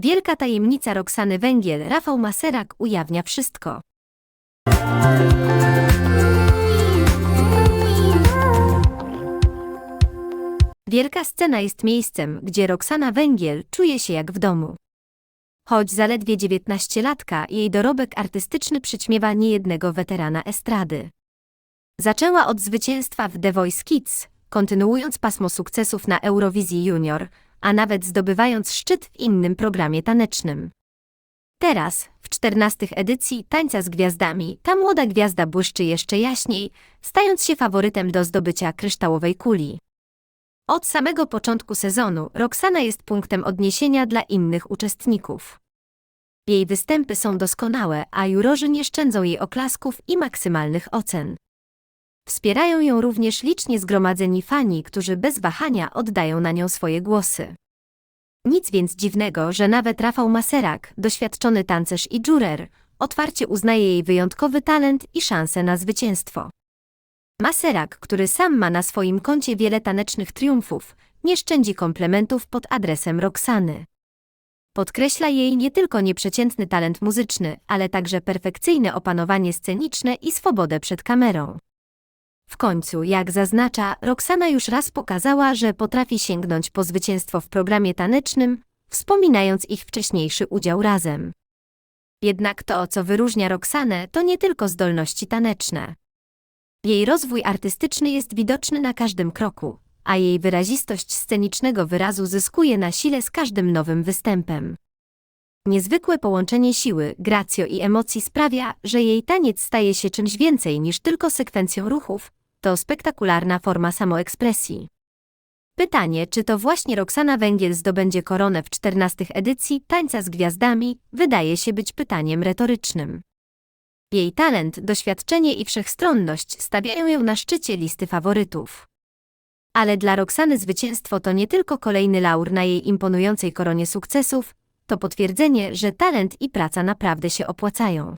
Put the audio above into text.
Wielka tajemnica Roxany Węgiel, Rafał Maserak ujawnia wszystko. Wielka scena jest miejscem, gdzie Roxana Węgiel czuje się jak w domu. Choć zaledwie 19-latka, jej dorobek artystyczny przyćmiewa niejednego weterana estrady. Zaczęła od zwycięstwa w The Voice Kids, kontynuując pasmo sukcesów na Eurowizji Junior, a nawet zdobywając szczyt w innym programie tanecznym. Teraz, w czternastych edycji Tańca z Gwiazdami, ta młoda gwiazda błyszczy jeszcze jaśniej, stając się faworytem do zdobycia kryształowej kuli. Od samego początku sezonu Roxana jest punktem odniesienia dla innych uczestników. Jej występy są doskonałe, a jurorzy nie szczędzą jej oklasków i maksymalnych ocen. Wspierają ją również licznie zgromadzeni fani, którzy bez wahania oddają na nią swoje głosy. Nic więc dziwnego, że nawet Rafał Maserak, doświadczony tancerz i jurer, otwarcie uznaje jej wyjątkowy talent i szansę na zwycięstwo. Maserak, który sam ma na swoim koncie wiele tanecznych triumfów, nie szczędzi komplementów pod adresem Roxany. Podkreśla jej nie tylko nieprzeciętny talent muzyczny, ale także perfekcyjne opanowanie sceniczne i swobodę przed kamerą. W końcu, jak zaznacza, Roxana już raz pokazała, że potrafi sięgnąć po zwycięstwo w programie tanecznym, wspominając ich wcześniejszy udział razem. Jednak to, co wyróżnia Roxanę, to nie tylko zdolności taneczne. Jej rozwój artystyczny jest widoczny na każdym kroku, a jej wyrazistość scenicznego wyrazu zyskuje na sile z każdym nowym występem. Niezwykłe połączenie siły, gracjo i emocji sprawia, że jej taniec staje się czymś więcej niż tylko sekwencją ruchów, to spektakularna forma samoekspresji. Pytanie, czy to właśnie Roxana Węgiel zdobędzie koronę w czternastych edycji Tańca z Gwiazdami, wydaje się być pytaniem retorycznym. Jej talent, doświadczenie i wszechstronność stawiają ją na szczycie listy faworytów. Ale dla Roxany zwycięstwo to nie tylko kolejny laur na jej imponującej koronie sukcesów, to potwierdzenie, że talent i praca naprawdę się opłacają.